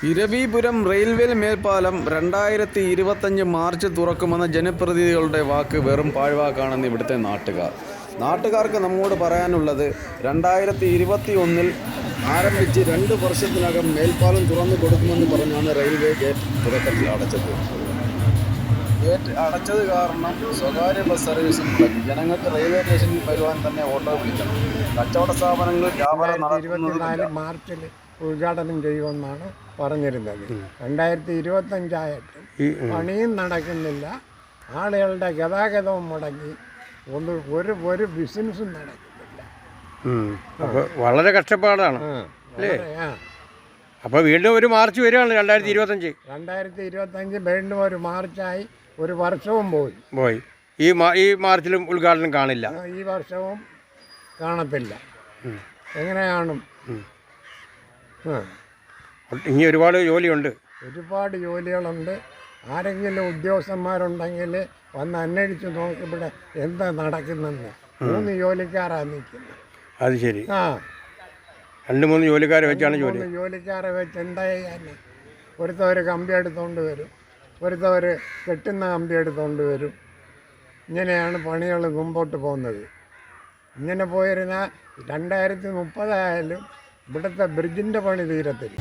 Eravipuram railway മേൽപ്പാലം രണ്ടായിരത്തി ഇരുപത്തഞ്ച് മാർച്ച് തുറക്കുമെന്ന ജനപ്രതിനിധികളുടെ വാക്ക് വെറും പാഴ്വാക്കാണെന്ന് ഇവിടുത്തെ നാട്ടുകാർ. നാട്ടുകാർക്ക് നമ്മോട് പറയാനുള്ളത് രണ്ടായിരത്തി ഇരുപത്തി ഒന്നിൽ ആരംഭിച്ച് രണ്ട് വർഷത്തിനകം മേൽപ്പാലം തുറന്നു കൊടുക്കുമെന്ന് പറഞ്ഞാണ് റെയിൽവേ ഗേറ്റ് തുടക്കത്തിൽ അടച്ചത്. ഗേറ്റ് അടച്ചത് കാരണം സ്വകാര്യ ബസ് സർവീസും ജനങ്ങൾക്ക് റെയിൽവേ സ്റ്റേഷനിൽ വരുവാൻ തന്നെ ഓട്ടോ വിളിക്കണം. കച്ചവട സ്ഥാപനങ്ങൾ വ്യാപാരം നടത്തുന്നത് മാർച്ചിൽ ഉദ്ഘാടനം ചെയ്യുമെന്നാണ് പറഞ്ഞിരുന്നത്. രണ്ടായിരത്തി ഇരുപത്തഞ്ചായിട്ടും പണിയും നടക്കുന്നില്ല. ആളുകളുടെ ഗതാഗതവും മുടങ്ങി. ഒന്ന് ഒരു ഒരു ബിസിനസ്സും നടക്കുന്നില്ല. വളരെ കഷ്ടപ്പാടാണ്. അപ്പോൾ വീണ്ടും ഒരു മാർച്ച് വരികയാണ് രണ്ടായിരത്തി ഇരുപത്തഞ്ച് രണ്ടായിരത്തി ഇരുപത്തഞ്ച് വീണ്ടും ഒരു മാർച്ചായി ഒരു വർഷവും പോയി. പോയി. ഈ മാ- ഈ മാർച്ചിലും ഉദ്ഘാടനം കാണില്ല. ഈ വർഷവും കാണത്തില്ല. എങ്ങനെയാണ് കാണും. ഇനി ഒരുപാട് ജോലിയുണ്ട്. ഒരുപാട് ജോലികളുണ്ട്. ആരെങ്കിലും ഉദ്യോഗസ്ഥന്മാരുണ്ടെങ്കിൽ വന്ന് അന്വേഷിച്ച് നോക്കി ഇവിടെ എന്താ നടക്കുന്നെന്ന് മൂന്ന് ജോലിക്കാരാണ് നിൽക്കുന്നത്. അത് ശരി. ആ. രണ്ട് മൂന്ന് ജോലിക്കാരെ വെച്ചാണ് ജോലി. ജോലിക്കാരെ വെച്ച് എന്താ ചെയ്യാൻ? ഒരുത്ത ഒരു കമ്പി എടുത്തുകൊണ്ട് വരും. ഒരുത്ത ഒരു കെട്ടുന്ന കമ്പി എടുത്തുകൊണ്ട് വരും. ഇങ്ങനെയാണ് പണികൾ മുമ്പോട്ട് പോകുന്നത്. ഇങ്ങനെ പോയിരുന്നാൽ രണ്ടായിരത്തി മുപ്പതായാലും ഇവിടുത്തെ ബ്രിഡ്ജിന്റെ പണി തീരത്തില്ല.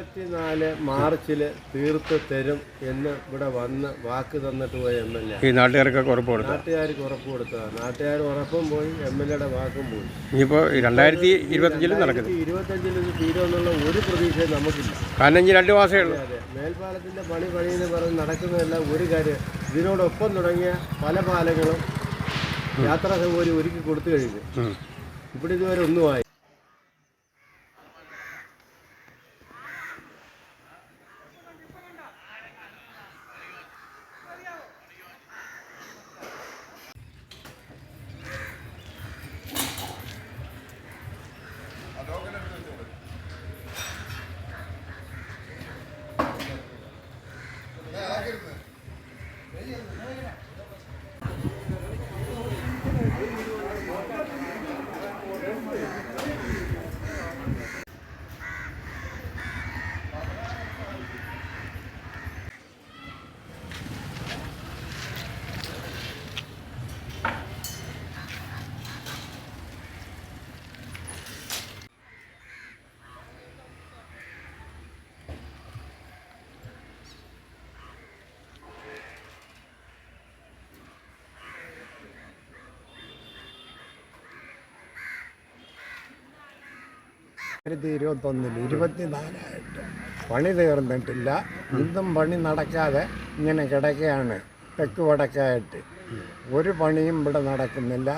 ഇരുപത്തിനാല് മാർച്ചിൽ തീർത്ത് തരും എന്ന് ഇവിടെ വന്ന് വാക്ക് തന്നിട്ട് പോയ എം എൽ എ. ഈ നാട്ടുകാർക്കൊക്കെ ഉറപ്പ് കൊടുത്തു? നാട്ടുകാർക്ക് ഉറപ്പ് കൊടുത്തതാണ് നാട്ടുകാർ ഉറപ്പും പോയി എം എൽ എയുടെ വാക്കും പോയി. ഇനിയിപ്പോൾ രണ്ടായിരത്തി ഇരുപത്തഞ്ചിലും നടക്കുന്നത് ഇരുപത്തഞ്ചിൽ ഇത് തീരുമെന്നുള്ള ഒരു പ്രതീക്ഷയും നമുക്കില്ല. കാരണം ഇനി രണ്ട് മാസമേ ഉള്ളൂ. അതെ മേൽപ്പാലത്തിന്റെ പണി പണിയെന്ന് പറഞ്ഞ് നടക്കുന്നതല്ല ഒരു കാര്യം. ഇതിനോടൊപ്പം തുടങ്ങിയ പല പാലങ്ങളും യാത്രാ സൗകര്യം ഒരുക്കി കൊടുത്തു കഴിഞ്ഞു. ഇവിടെ ഇതുവരെ ഒന്നും ആയിരത്തി ഇരുപത്തൊന്നിൽ ഇരുപത്തിനാലായിട്ട് പണി തീർന്നിട്ടില്ല. ഇന്നും പണി നടക്കാതെ ഇങ്ങനെ കിടക്കുകയാണ് തെക്ക് വടക്കായിട്ട്. ഒരു പണിയും ഇവിടെ നടക്കുന്നില്ല.